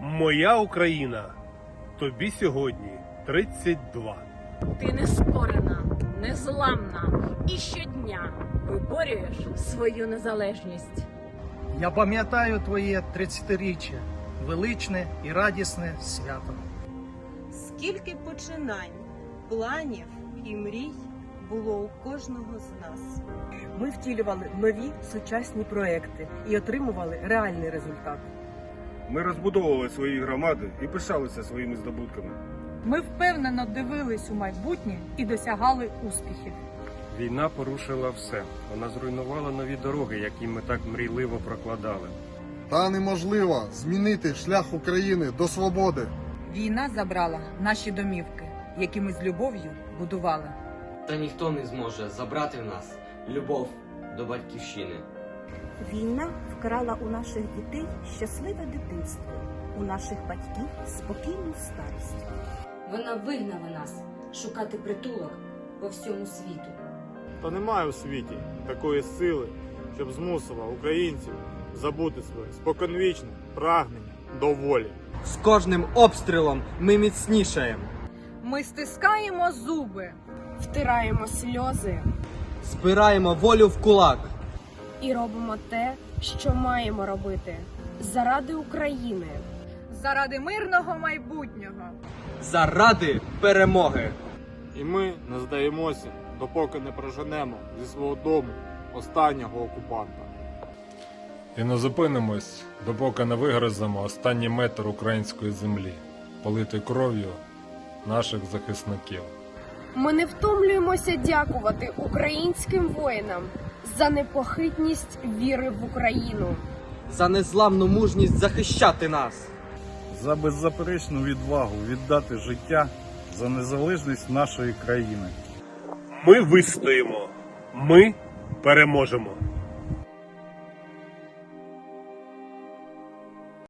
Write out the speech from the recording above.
Моя Україна. Тобі сьогодні 32. Ти нескорена, незламна і щодня виборюєш свою незалежність. Я пам'ятаю твоє 30-річчя, величне і радісне свято. Скільки починань, планів і мрій було у кожного з нас. Ми втілювали нові сучасні проекти і отримували реальний результат. Ми розбудовували свої громади і пишалися своїми здобутками. Ми впевнено дивились у майбутнє і досягали успіхів. Війна порушила все. Вона зруйнувала нові дороги, які ми так мрійливо прокладали. Та неможливо змінити шлях України до свободи. Війна забрала наші домівки, які ми з любов'ю будували. Та ніхто не зможе забрати в нас любов до батьківщини. Війна вкрала у наших дітей щасливе дитинство, у наших батьків спокійну старість. Вона вигнала нас шукати притулок по всьому світу. Та немає у світі такої сили, щоб змусила українців забути своє споконвічне прагнення до волі. З кожним обстрілом ми міцнішаємо. Ми стискаємо зуби, Втираємо сльози Збираємо волю в кулак. І робимо те, що маємо робити заради України. заради мирного майбутнього. Заради перемоги. І ми не здаємося, допоки не проженемо зі свого дому останнього окупанта. І не зупинимось, допоки не вигриземо останній метр української землі, политий кров'ю наших захисників. Ми не втомлюємося дякувати українським воїнам за непохитність віри в Україну. За незламну мужність захищати нас. За беззаперечну відвагу віддати життя за незалежність нашої країни. Ми вистоїмо. Ми переможемо.